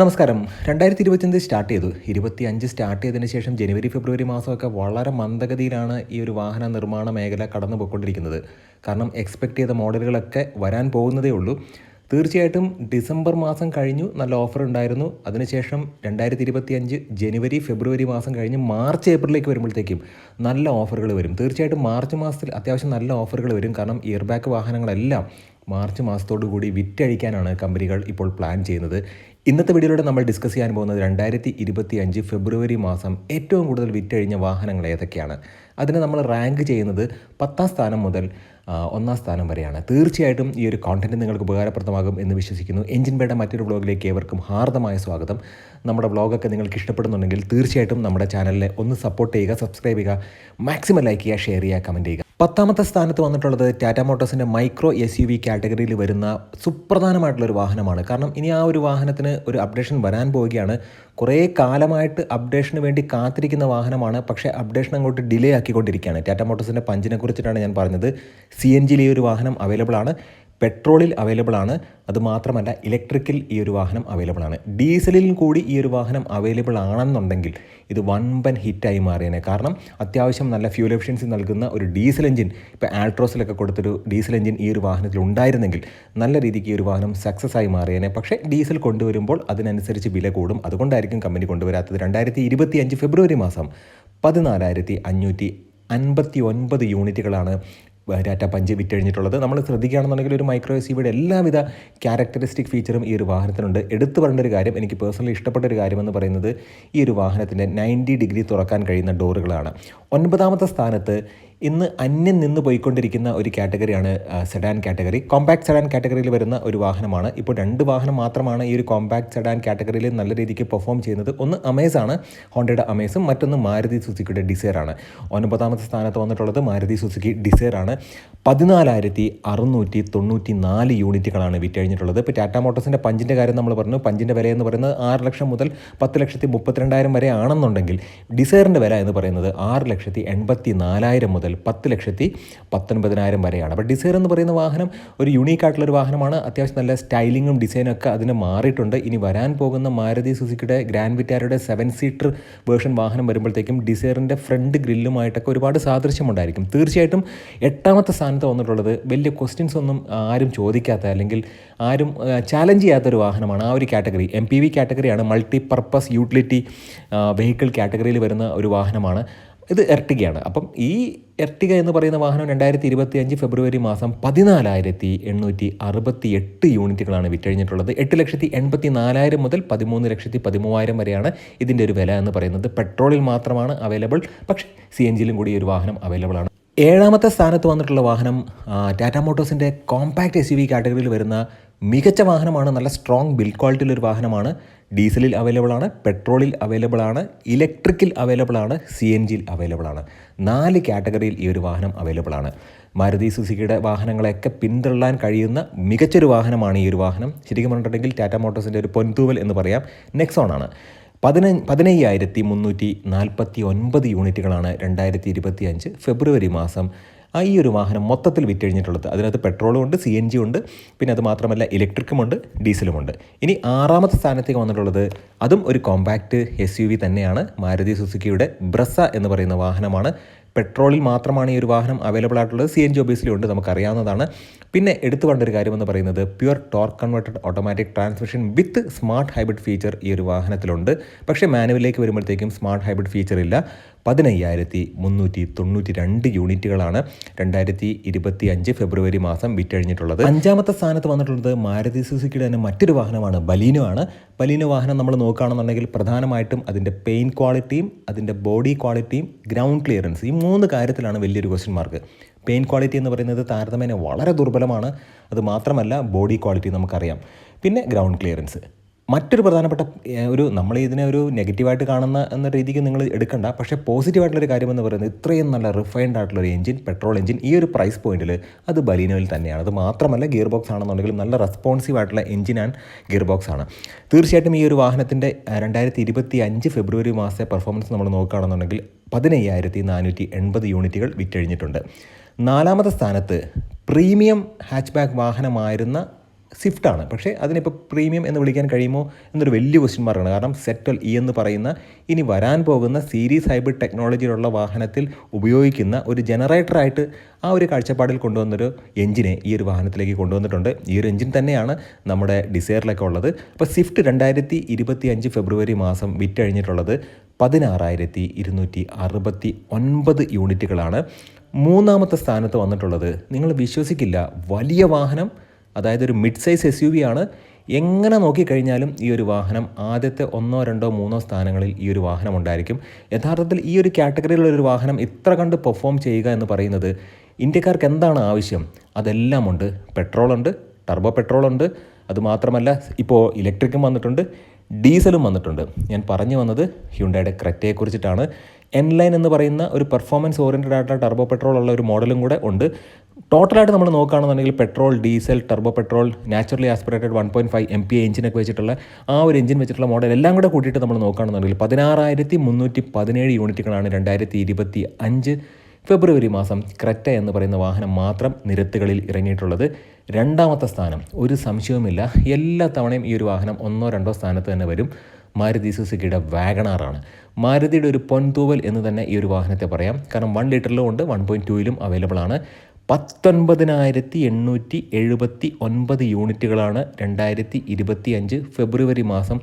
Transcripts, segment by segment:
നമസ്കാരം. രണ്ടായിരത്തി ഇരുപത്തിയഞ്ച് സ്റ്റാർട്ട് ചെയ്തു. ഇരുപത്തി അഞ്ച് സ്റ്റാർട്ട് ചെയ്തതിന് ശേഷം ജനുവരി ഫെബ്രുവരി മാസമൊക്കെ വളരെ മന്ദഗതിയിലാണ് ഈ ഒരു വാഹന നിർമ്മാണ മേഖല കടന്നു പോയിക്കൊണ്ടിരിക്കുന്നത് കാരണം എക്സ്പെക്ട് ചെയ്ത മോഡലുകളൊക്കെ വരാൻ പോകുന്നതേ ഉള്ളൂ. തീർച്ചയായിട്ടും ഡിസംബർ മാസം കഴിഞ്ഞു നല്ല ഓഫർ ഉണ്ടായിരുന്നു. അതിനുശേഷം രണ്ടായിരത്തി ഇരുപത്തി അഞ്ച് ജനുവരി ഫെബ്രുവരി മാസം കഴിഞ്ഞ് മാർച്ച് ഏപ്രിലേക്ക് വരുമ്പോഴത്തേക്കും നല്ല ഓഫറുകൾ വരും. തീർച്ചയായിട്ടും മാർച്ച് മാസത്തിൽ അത്യാവശ്യം നല്ല ഓഫറുകൾ വരും. കാരണം ഇയർ ബാക്ക് വാഹനങ്ങളെല്ലാം മാർച്ച് മാസത്തോടു കൂടി വിറ്റഴിക്കാനാണ് കമ്പനികൾ ഇപ്പോൾ പ്ലാൻ ചെയ്യുന്നത്. ഇന്നത്തെ വീഡിയോയിലൂടെ നമ്മൾ ഡിസ്കസ് ചെയ്യാൻ പോകുന്നത് രണ്ടായിരത്തി ഇരുപത്തി അഞ്ച് ഫെബ്രുവരി മാസം ഏറ്റവും കൂടുതൽ വിറ്റഴിഞ്ഞ വാഹനങ്ങൾ ഏതൊക്കെയാണ്? അതിനെ നമ്മൾ റാങ്ക് ചെയ്യുന്നത് പത്താം സ്ഥാനം മുതൽ ഒന്നാം സ്ഥാനം വരെയാണ്. തീർച്ചയായിട്ടും ഈ ഒരു കോണ്ടന്റ് നിങ്ങൾക്ക് ഉപകാരപ്രദമാകും എന്ന് വിശ്വസിക്കുന്നു. എഞ്ചിൻ ബേയുടെ മറ്റൊരു വ്ളോഗിലേക്ക് ഏവർക്കും ഹാർദമായ സ്വാഗതം. നമ്മുടെ വ്ളോഗൊക്കെ നിങ്ങൾക്ക് ഇഷ്ടപ്പെടുന്നുണ്ടെങ്കിൽ തീർച്ചയായിട്ടും നമ്മുടെ ചാനലിനെ ഒന്ന് സപ്പോർട്ട് ചെയ്യുക സബ്സ്ക്രൈബ് ചെയ്യുക മാക്സിമം ലൈക്ക് ചെയ്യുക ഷെയർ ചെയ്യുക കമന്റ് ചെയ്യുക. പത്താമത്തെ സ്ഥാനത്ത് വന്നിട്ടുള്ളത് ടാറ്റ മോട്ടോഴ്സിന്റെ മൈക്രോ എസ് യു വി കാറ്റഗറിയിൽ വരുന്ന സുപ്രധാനമായിട്ടുള്ളൊരു വാഹനമാണ്. കാരണം ഇനി ആ ഒരു വാഹനത്തിന് ഒരു അപ്ഡേഷൻ വരാൻ പോവുകയാണ്. കുറേ കാലമായിട്ട് അപ്ഡേഷന് വേണ്ടി കാത്തിരിക്കുന്ന വാഹനമാണ്. പക്ഷേ അപ്ഡേഷൻ അങ്ങോട്ട് ഡിലേ ആക്കിക്കൊണ്ടിരിക്കുകയാണ്. ടാറ്റ മോട്ടോഴ്സിന്റെ പഞ്ചിനെ കുറിച്ചിട്ടാണ് ഞാൻ പറഞ്ഞത്. സി എൻ ജിയിൽ ഈ ഒരു വാഹനം അവൈലബിൾ ആണ് പെട്രോളിൽ അവൈലബിൾ ആണ്. അത് മാത്രമല്ല ഇലക്ട്രിക്കിൽ ഈ ഒരു വാഹനം അവൈലബിൾ ആണ്. ഡീസലിൽ കൂടി ഈ ഒരു വാഹനം അവൈലബിൾ ആണെന്നുണ്ടെങ്കിൽ ഇത് വൻപൻ ഹിറ്റായി മാറിയേനെ. കാരണം അത്യാവശ്യം നല്ല ഫ്യൂൽ എഫിഷ്യൻസി നൽകുന്ന ഒരു ഡീസൽ എഞ്ചിൻ ഇപ്പോൾ ആൾട്രോസിലൊക്കെ കൊടുത്തൊരു ഡീസൽ എഞ്ചിൻ ഈ ഒരു വാഹനത്തിൽ ഉണ്ടായിരുന്നെങ്കിൽ നല്ല രീതിക്ക് ഈ ഒരു വാഹനം സക്സസ് ആയി മാറിയേനെ. പക്ഷേ ഡീസൽ കൊണ്ടുവരുമ്പോൾ അതിനനുസരിച്ച് വില കൂടും. അതുകൊണ്ടായിരിക്കും കമ്പനി കൊണ്ടുവരാത്തത്. രണ്ടായിരത്തി ഇരുപത്തി അഞ്ച് ഫെബ്രുവരി മാസം പതിനാലായിരത്തി അഞ്ഞൂറ്റി അൻപത്തി ഒൻപത് യൂണിറ്റുകളാണ് ടാറ്റ പഞ്ച് വിറ്റഴിഞ്ഞിട്ടുള്ളത്. നമ്മൾ ശ്രദ്ധിക്കുകയാണെന്നുണ്ടെങ്കിൽ ഒരു മൈക്രോ എസ് സിയുടെ എല്ലാവിധ ക്യാരക്ടറിസ്റ്റിക് ഫീച്ചറും ഈ ഒരു വാഹനത്തിനുണ്ട്. എടുത്തു പറയേണ്ട ഒരു കാര്യം എനിക്ക് പേഴ്സണലി ഇഷ്ടപ്പെട്ട ഒരു കാര്യമെന്ന് പറയുന്നത് ഈ ഒരു വാഹനത്തിന്റെ നയന്റി ഡിഗ്രി തുറക്കാൻ കഴിയുന്ന ഡോറുകളാണ് ഒൻപതാമത്തെ സ്ഥാനത്ത് ഇന്ന് അന്യം നിന്ന് പോയിക്കൊണ്ടിരിക്കുന്ന ഒരു കാറ്റഗറിയാണ് സെഡാൻ കാറ്റഗറി കോമ്പാക്ട് സെഡാൻ കാറ്റഗറിയിൽ വരുന്ന ഒരു വാഹനമാണ്. ഇപ്പോൾ രണ്ട് വാഹനം മാത്രമാണ് ഈ ഒരു കോമ്പാക്ട് സെഡാൻ കാറ്റഗറിയിൽ നല്ല രീതിക്ക് പെർഫോം ചെയ്യുന്നത്. ഒന്ന് അമേസ് ആണ് ഹോണ്ടയുടെ അമേസും മറ്റൊന്ന് മാരുതി സുസുക്കിയുടെ ആണ്. ഒൻപതാമത്തെ സ്ഥാനത്ത് വന്നിട്ടുള്ളത് മാരുതി സുസുക്കി ഡിസയർ ആണ്. പതിനാലായിരത്തി അറുന്നൂറ്റി തൊണ്ണൂറ്റി നാല് യൂണിറ്റുകളാണ് വിറ്റഴിഞ്ഞിട്ടുള്ളത്. ഇപ്പോൾ ടാറ്റ മോട്ടോഴ്സിന്റെ പഞ്ചിന്റെ കാര്യം നമ്മൾ പറഞ്ഞു. പഞ്ചിന്റെ വില എന്ന് പറയുന്നത് ആറ് ലക്ഷം മുതൽ പത്ത് ലക്ഷത്തി മുപ്പത്തിരണ്ടായിരം വരെ ആണെന്നുണ്ടെങ്കിൽ ഡിസയറിന്റെ വില എന്ന് പറയുന്നത് ആറ് ലക്ഷത്തി എൺപത്തി നാലായിരം മുതൽ പത്ത് ലക്ഷത്തി പത്തൊൻപതിനായിരം വരെയാണ്. അപ്പോൾ ഡിസൈർ എന്ന് പറയുന്ന വാഹനം ഒരു യുണീക്ക് ആയിട്ടുള്ള ഒരു വാഹനമാണ്. അത്യാവശ്യം നല്ല സ്റ്റൈലിങ്ങും ഡിസൈനൊക്കെ അതിന് മാറിയിട്ടുണ്ട്. ഇനി വരാൻ പോകുന്ന മാരുതി സുസുക്കിയുടെ ഗ്രാൻഡ് വിറ്റാരയുടെ സെവൻ സീറ്റർ വേർഷൻ വാഹനം വരുമ്പോഴത്തേക്കും ഡിസൈറിന്റെ ഫ്രണ്ട് ഗ്രില്ലുമായിട്ടൊക്കെ ഒരുപാട് സാദൃശ്യമുണ്ടായിരിക്കും. തീർച്ചയായിട്ടും എട്ടാമത്തെ സ്ഥാനത്ത് വന്നിട്ടുള്ളത് വലിയ ക്വസ്റ്റ്യൻസ് ഒന്നും ആരും ചോദിക്കാത്ത അല്ലെങ്കിൽ ആരും ചാലഞ്ച് ചെയ്യാത്തൊരു വാഹനമാണ്. ആ ഒരു കാറ്റഗറി എം പി വി കാറ്റഗറിയാണ് മൾട്ടി പർപ്പസ് യൂട്ടിലിറ്റി വെഹിക്കിൾ കാറ്റഗറിയിൽ വരുന്ന ഒരു വാഹനമാണ്. ഇത് എർട്ടിഗയാണ്. അപ്പം ഈ എർട്ടിക എന്ന് പറയുന്ന വാഹനം രണ്ടായിരത്തി ഇരുപത്തി അഞ്ച് ഫെബ്രുവരി മാസം പതിനാലായിരത്തി എണ്ണൂറ്റി അറുപത്തി എട്ട് യൂണിറ്റുകളാണ് വിറ്റഴിഞ്ഞിട്ടുള്ളത്. എട്ട് ലക്ഷത്തി എൺപത്തി നാലായിരം മുതൽ പതിമൂന്ന് ലക്ഷത്തി പതിമൂവായിരം വരെയാണ് ഇതിന്റെ ഒരു വില എന്ന് പറയുന്നത്. പെട്രോളിൽ മാത്രമാണ് അവൈലബിൾ പക്ഷേ സി എൻ ജിയിലും കൂടി ഒരു വാഹനം അവൈലബിൾ ആണ്. ഏഴാമത്തെ സ്ഥാനത്ത് വന്നിട്ടുള്ള വാഹനം ടാറ്റാ മോട്ടോഴ്സിന്റെ കോമ്പാക്ട് എസ് യു വി കാറ്റഗറിയിൽ വരുന്ന മികച്ച വാഹനമാണ് നല്ല സ്ട്രോങ് ബിൽഡ് ക്വാളിറ്റിയുള്ള ഒരു വാഹനമാണ്. ഡീസലിൽ അവൈലബിൾ ആണ് പെട്രോളിൽ അവൈലബിൾ ആണ് ഇലക്ട്രിക്കിൽ അവൈലബിൾ ആണ് സി എൻ ജിയിൽ അവൈലബിൾ ആണ്. നാല് കാറ്റഗറിയിൽ ഈ ഒരു വാഹനം അവൈലബിൾ ആണ്. മാരുതി സുസുക്കിയുടെ വാഹനങ്ങളെയൊക്കെ പിന്തള്ളാൻ കഴിയുന്ന മികച്ചൊരു വാഹനമാണ് ഈ ഒരു വാഹനം. ശരിക്കും പറഞ്ഞിട്ടുണ്ടെങ്കിൽ ടാറ്റ മോട്ടോഴ്സിന്റെ ഒരു പൊൻതൂവൽ എന്ന് പറയാം. നെക്സോൺ ആണ്. പതിന പതിനയ്യായിരത്തി മുന്നൂറ്റി നാൽപ്പത്തി ഒൻപത് യൂണിറ്റുകളാണ് രണ്ടായിരത്തി ഇരുപത്തി അഞ്ച് ഫെബ്രുവരി മാസം ആ ഈ ഒരു വാഹനം മൊത്തത്തിൽ വിറ്റഴിഞ്ഞിട്ടുള്ളത് അതിനകത്ത് പെട്രോളും ഉണ്ട് സി എൻ ജി ഉണ്ട് പിന്നെ അത് മാത്രമല്ല ഇലക്ട്രിക്കുമുണ്ട് ഡീസലുമുണ്ട് ഇനി ആറാമത്തെ സ്ഥാനത്തേക്ക് വന്നിട്ടുള്ളത് അതും ഒരു കോമ്പാക്റ്റ് എസ് യു വി തന്നെയാണ്. മാരുതി സുസുക്കിയുടെ ബ്രസ എന്ന് പറയുന്ന വാഹനമാണ്. പെട്രോളിൽ മാത്രമാണ് ഈ ഒരു വാഹനം അവൈലബിൾ ആയിട്ടുള്ളത്. സി എൻ ജി ഒബിയസ്ലി ഉണ്ട് നമുക്കറിയാവുന്നതാണ്. പിന്നെ എടുത്തു കൊണ്ടൊരു ഒരു കാര്യമെന്ന് പറയുന്നത് pure torque converted automatic transmission with smart hybrid feature ഈ ഒരു വാഹനത്തിലുണ്ട്. പക്ഷേ മാനുവലിലേക്ക് വരുമ്പോഴത്തേക്കും സ്മാർട്ട് ഹൈബ്രിഡ് ഫീച്ചർ ഇല്ല. പതിനയ്യായിരത്തി മുന്നൂറ്റി തൊണ്ണൂറ്റി രണ്ട് യൂണിറ്റുകളാണ് രണ്ടായിരത്തി ഇരുപത്തി അഞ്ച് ഫെബ്രുവരി മാസം വിറ്റഴിഞ്ഞിട്ടുള്ളത്. അഞ്ചാമത്തെ സ്ഥാനത്ത് വന്നിട്ടുള്ളത് മാരുതി സുസുക്കിയുടെ തന്നെ മറ്റൊരു വാഹനമാണ് ബലീനോ ആണ് ബലീനോ വാഹനം നമ്മൾ നോക്കുകയാണെന്നുണ്ടെങ്കിൽ പ്രധാനമായിട്ടും അതിന്റെ പെയിൻ ക്വാളിറ്റിയും അതിന്റെ ബോഡി ക്വാളിറ്റിയും ഗ്രൗണ്ട് ക്ലിയറൻസ് ഈ മൂന്ന് കാര്യത്തിലാണ് വലിയൊരു ക്വസ്റ്റ്യൻ മാർക്ക് പെയിൻ ക്വാളിറ്റി എന്ന് പറയുന്നത് താരതമ്യേന വളരെ ദുർബലമാണ്. അത് മാത്രമല്ല ബോഡി ക്വാളിറ്റി നമുക്കറിയാം. പിന്നെ ഗ്രൗണ്ട് ക്ലിയറൻസ് മറ്റൊരു പ്രധാനപ്പെട്ട ഒരു നമ്മൾ ഇതിനെ ഒരു നെഗറ്റീവായിട്ട് കാണുന്ന എന്ന രീതിക്ക് നിങ്ങൾ എടുക്കണ്ട. പക്ഷേ പോസിറ്റീവായിട്ടുള്ളൊരു കാര്യമെന്ന് പറയുന്നത് ഇത്രയും നല്ല റിഫൈൻഡ് ആയിട്ടുള്ള ഒരു എഞ്ചിൻ പെട്രോൾ എഞ്ചിൻ ഈ ഒരു പ്രൈസ് പോയിന്റിൽ അത് ബലീനോയിൽ തന്നെയാണ്. അത് മാത്രമല്ല ഗിയർ ബോക്സ് ആണെന്നുണ്ടെങ്കിലും നല്ല റെസ്പോൺസീവ് ആയിട്ടുള്ള എഞ്ചിൻ ആൻഡ് ഗിയർ ബോക്സ് ആണ്. തീർച്ചയായിട്ടും ഈ ഒരു വാഹനത്തിന്റെ രണ്ടായിരത്തി ഇരുപത്തി അഞ്ച് ഫെബ്രുവരി മാസത്തെ പെർഫോമൻസ് നമ്മൾ നോക്കുകയാണെന്നുണ്ടെങ്കിൽ പതിനയ്യായിരത്തി നാനൂറ്റി എൺപത് യൂണിറ്റുകൾ വിറ്റഴിഞ്ഞിട്ടുണ്ട്. നാലാമത്തെ സ്ഥാനത്ത് പ്രീമിയം ഹാച്ച്ബാക്ക് വാഹനമായിരുന്ന സ്വിഫ്റ്റാണ്. പക്ഷേ അതിനിപ്പോൾ പ്രീമിയം എന്ന് വിളിക്കാൻ കഴിയുമോ എന്നൊരു വലിയ ക്വസ്റ്റ്യൻ മാർക്കാണ് കാരണം സെറ്റൽ ഇ എന്ന് പറയുന്ന ഇനി വരാൻ പോകുന്ന സീരീസ് ഹൈബ്രിഡ് ടെക്നോളജിയിലുള്ള വാഹനത്തിൽ ഉപയോഗിക്കുന്ന ഒരു ജനറേറ്ററായിട്ട് ആ ഒരു കാഴ്ചപ്പാടിൽ കൊണ്ടുവന്നൊരു എഞ്ചിനെ ഈ ഒരു വാഹനത്തിലേക്ക് കൊണ്ടുവന്നിട്ടുണ്ട്. ഈ ഒരു എഞ്ചിൻ തന്നെയാണ് നമ്മുടെ ഡിസയറിലൊക്കെ ഉള്ളത്. അപ്പോൾ സ്വിഫ്റ്റ് രണ്ടായിരത്തി ഇരുപത്തി അഞ്ച് ഫെബ്രുവരി മാസം വിറ്റഴിഞ്ഞിട്ടുള്ളത് പതിനാറായിരത്തി ഇരുന്നൂറ്റി അറുപത്തി ഒൻപത് യൂണിറ്റുകളാണ്. മൂന്നാമത്തെ സ്ഥാനത്ത് വന്നിട്ടുള്ളത് നിങ്ങൾ വിശ്വസിക്കില്ല വലിയ വാഹനം അതായത് ഒരു mid size S U V ആണ്. എങ്ങനെ നോക്കിക്കഴിഞ്ഞാലും ഈ ഒരു വാഹനം ആദ്യത്തെ ഒന്നോ രണ്ടോ മൂന്നോ സ്ഥാനങ്ങളിൽ ഈ ഒരു വാഹനം ഉണ്ടായിരിക്കും. യഥാർത്ഥത്തിൽ ഈ ഒരു കാറ്റഗറിയിലുള്ള ഒരു വാഹനം ഇത്ര കണ്ട് പെർഫോം ചെയ്യുക എന്ന് പറയുന്നത് ഇന്ത്യക്കാർക്ക് എന്താണ് ആവശ്യം? അതെല്ലാമുണ്ട് പെട്രോളുണ്ട് ടർബോ പെട്രോളുണ്ട് അതുമാത്രമല്ല ഇപ്പോൾ ഇലക്ട്രിക്കും വന്നിട്ടുണ്ട് ഡീസലും വന്നിട്ടുണ്ട്. ഞാൻ പറഞ്ഞു വന്നത് ഹ്യുണ്ടായുടെ ക്രെറ്റയെക്കുറിച്ചിട്ടാണ് എൻ ലൈൻ എന്ന് പറയുന്ന ഒരു പെർഫോമൻസ് ഓറിയന്റഡ് ആയിട്ടുള്ള ടർബോ പെട്രോൾ ഉള്ള ഒരു മോഡലും കൂടെ ഉണ്ട്. ടോട്ടലായിട്ട് നമ്മൾ നോക്കുകയാണെന്നുണ്ടെങ്കിൽ petrol diesel turbo petrol naturally aspirated one point five M P എഞ്ചിനൊക്കെ വെച്ചിട്ടുള്ള ആ ഒരു എഞ്ചിൻ വെച്ചിട്ടുള്ള മോഡൽ എല്ലാം കൂടെ കൂട്ടിയിട്ട് നമ്മൾ നോക്കുകയാണെന്നുണ്ടെങ്കിൽ പതിനാറായിരത്തി മുന്നൂറ്റി പതിനേഴ് യൂണിറ്റുകളാണ് രണ്ടായിരത്തി ഇരുപത്തി അഞ്ച് ഫെബ്രുവരി മാസം ക്രെറ്റ എന്ന് പറയുന്ന വാഹനം മാത്രം നിരത്തുകളിൽ ഇറങ്ങിയിട്ടുള്ളത്. രണ്ടാമത്തെ സ്ഥാനം ഒരു സംശയവുമില്ല എല്ലാ തവണയും ഈ ഒരു വാഹനം ഒന്നോ രണ്ടോ സ്ഥാനത്ത് തന്നെ വരും. മാരുതി സുസുക്കിയുടെ വാഗണാറാണ്. മാരുതിയുടെ ഒരു പൊൻതൂവൽ എന്ന് തന്നെ ഈ ഒരു വാഹനത്തെ പറയാം. കാരണം വൺ ലിറ്ററിലും ഉണ്ട് വൺ പോയിന്റ് ടൂയിലും അവൈലബിൾ ആണ്. പത്തൊൻപതിനായിരത്തി എണ്ണൂറ്റി എഴുപത്തി ഒൻപത് യൂണിറ്റുകളാണ് രണ്ടായിരത്തി ഇരുപത്തി അഞ്ച് ഫെബ്രുവരി മാസം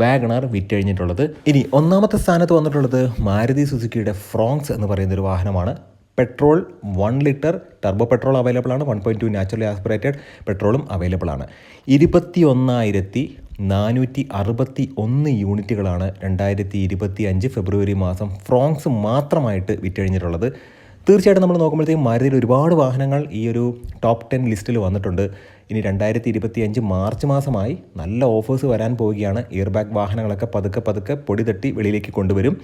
വാഗണാർ വിറ്റഴിഞ്ഞിട്ടുള്ളത്. ഇനി ഒന്നാമത്തെ സ്ഥാനത്ത് വന്നിട്ടുള്ളത് മാരുതി സുസുക്കിയുടെ ഫ്രോങ്സ് എന്ന് പറയുന്ന ഒരു വാഹനമാണ്. Petrol one litre turbo petrol available ആണ് one point two naturally aspirated പെട്രോളും അവൈലബിൾ ആണ് ഇരുപത്തി ഒന്നായിരത്തി നാനൂറ്റി അറുപത്തി ഒന്ന് യൂണിറ്റുകളാണ് രണ്ടായിരത്തി ഇരുപത്തി അഞ്ച് ഫെബ്രുവരി മാസം ഫ്രോങ്സ് മാത്രമായിട്ട് വിറ്റഴിഞ്ഞിട്ടുള്ളത്. തീർച്ചയായിട്ടും നമ്മൾ നോക്കുമ്പോഴത്തേക്കും മാരുതിയിൽ ഒരുപാട് വാഹനങ്ങൾ ഈ ഒരു ടോപ്പ് ടെൻ ലിസ്റ്റിൽ വന്നിട്ടുണ്ട്. ഇനി രണ്ടായിരത്തി ഇരുപത്തി അഞ്ച് മാർച്ച് മാസമായി നല്ല ഓഫേഴ്സ് വരാൻ പോവുകയാണ്. ഇയർ ബാഗ് വാഹനങ്ങളൊക്കെ പതുക്കെ പതുക്കെ പൊടി തട്ടി വെളിയിലേക്ക് കൊണ്ടുവരും.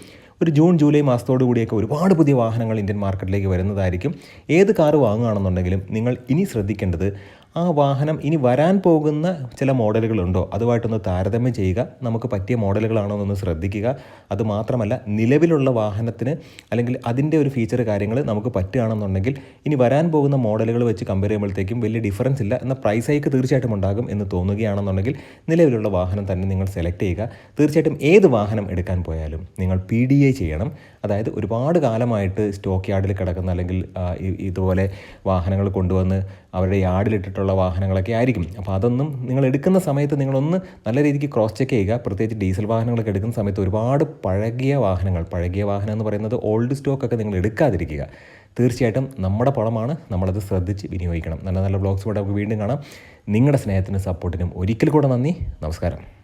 ഒരു ജൂൺ ജൂലൈ മാസത്തോടു കൂടിയൊക്കെ ഒരുപാട് പുതിയ വാഹനങ്ങൾ ഇന്ത്യൻ മാർക്കറ്റിലേക്ക് വരുന്നതായിരിക്കും. ഏത് കാറ് വാങ്ങുകയാണെന്നുണ്ടെങ്കിലും നിങ്ങൾ ഇനി ശ്രദ്ധിക്കേണ്ടത് ആ വാഹനം ഇനി വരാൻ പോകുന്ന ചില മോഡലുകളുണ്ടോ? അതുമായിട്ടൊന്ന് താരതമ്യം ചെയ്യുക. നമുക്ക് പറ്റിയ മോഡലുകളാണോ എന്നൊന്ന് ശ്രദ്ധിക്കുക. അതുമാത്രമല്ല നിലവിലുള്ള വാഹനത്തിന് അല്ലെങ്കിൽ അതിന്റെ ഒരു ഫീച്ചർ കാര്യങ്ങൾ നമുക്ക് പറ്റുകയാണെന്നുണ്ടെങ്കിൽ ഇനി വരാൻ പോകുന്ന മോഡലുകൾ വെച്ച് കമ്പയർ ചെയ്യുമ്പോഴത്തേക്കും വലിയ ഡിഫറൻസ് ഇല്ല എന്ന പ്രൈസ് ഹൈക്ക് തീർച്ചയായിട്ടും ഉണ്ടാകും എന്ന് തോന്നുകയാണെന്നുണ്ടെങ്കിൽ നിലവിലുള്ള വാഹനം തന്നെ നിങ്ങൾ സെലക്ട് ചെയ്യുക. തീർച്ചയായിട്ടും ഏത് വാഹനം എടുക്കാൻ പോയാലും നിങ്ങൾ പി ചെയ്യണം. അതായത് ഒരുപാട് കാലമായിട്ട് സ്റ്റോക്ക് യാർഡിൽ കിടക്കുന്ന അല്ലെങ്കിൽ ഇതുപോലെ വാഹനങ്ങൾ കൊണ്ടുവന്ന് അവരുടെ യാർഡിലിട്ടിട്ടുള്ള വാഹനങ്ങളൊക്കെ ആയിരിക്കും. അപ്പോൾ അതൊന്നും നിങ്ങൾ എടുക്കുന്ന സമയത്ത് നിങ്ങളൊന്ന് നല്ല രീതിക്ക് ക്രോസ് ചെക്ക് ചെയ്യുക. പ്രത്യേകിച്ച് ഡീസൽ വാഹനങ്ങളൊക്കെ എടുക്കുന്ന സമയത്ത് ഒരുപാട് പഴകിയ വാഹനങ്ങൾ പഴകിയ വാഹനം എന്ന് പറയുന്നത് ഓൾഡ് സ്റ്റോക്കൊക്കെ നിങ്ങൾ എടുക്കാതിരിക്കുക. തീർച്ചയായിട്ടും നമ്മുടെ പണമാണ്. നമ്മളത് ശ്രദ്ധിച്ച് വിനിയോഗിക്കണം. നല്ല നല്ല ബ്ലോഗ്സ് കൂടെ നമുക്ക് വീണ്ടും കാണാം. നിങ്ങളുടെ സ്നേഹത്തിനും സപ്പോർട്ടിനും ഒരിക്കൽ കൂടെ നന്ദി. നമസ്കാരം.